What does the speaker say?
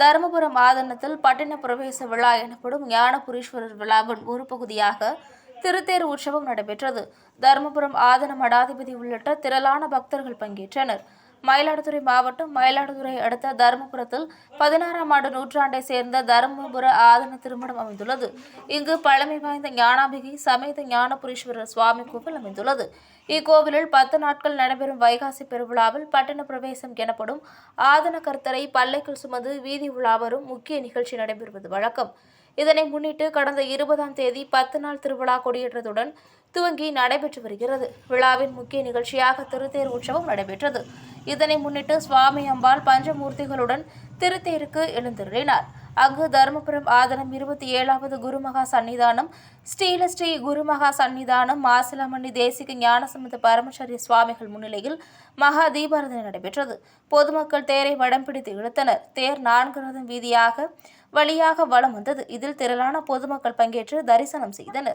தருமபுரம் ஆதனத்தில் பட்டின பிரவேச விழா எனப்படும் ஞானபுரீஸ்வரர் விழாவின் ஒரு பகுதியாக திருத்தேர் உற்சவம் நடைபெற்றது. தருமபுரம் ஆதன மடாதிபதி உள்ளிட்ட திரளான பக்தர்கள் பங்கேற்றனர். மயிலாடுதுறை மாவட்டம் மயிலாடுதுறை அடுத்த தருமபுரத்தில் பதினாறாம் ஆண்டு நூற்றாண்டை சேர்ந்த தருமபுர ஆதன திருமணம் அமைந்துள்ளது. இங்கு பழமை வாய்ந்த ஞானாம்பிகை சமேத ஞானபுரீஸ்வரர் சுவாமி கோவில் அமைந்துள்ளது. இக்கோவிலில் பத்து நாட்கள் நடைபெறும் வைகாசி பெருவிழாவில் பட்டண பிரவேசம் எனப்படும் ஆதன கர்த்தரை பல்லைக்குள் சுமந்து வீதி உலாவரும் முக்கிய நிகழ்ச்சி நடைபெறுவது வழக்கம். இதனை முன்னிட்டு கடந்த இருபதாம் தேதி பத்து நாள் திருவிழா கொடியேற்றத்துடன் துவங்கி நடைபெற்று வருகிறது. விழாவின் முக்கிய நிகழ்ச்சியாக திருத்தேர் உற்சவம் நடைபெற்றது. இதனை முன்னிட்டு சுவாமி அம்பாள் பஞ்சமூர்த்திகளுடன் திருத்தேருக்கு எழுந்தருளினார் அங்கு தருமபுரம் ஆதனம் இருபத்தி ஏழாவது குருமகா சன்னிதானம் ஸ்ரீல ஸ்ரீ குருமகா சன்னிதானம் மாசிலாமணி தேசிக ஞானசம்பந்த பரமச்சரிய சுவாமிகள் முன்னிலையில் மகா தீபாரதனை நடைபெற்றது. பொதுமக்கள் தேரை வடம் பிடித்து இழுத்தனர். தேர் நான்கு ரதம் வீதியாக வழியாக வலம் வந்தது. இதில் திரளான பொதுமக்கள் பங்கேற்று தரிசனம் செய்தனர்.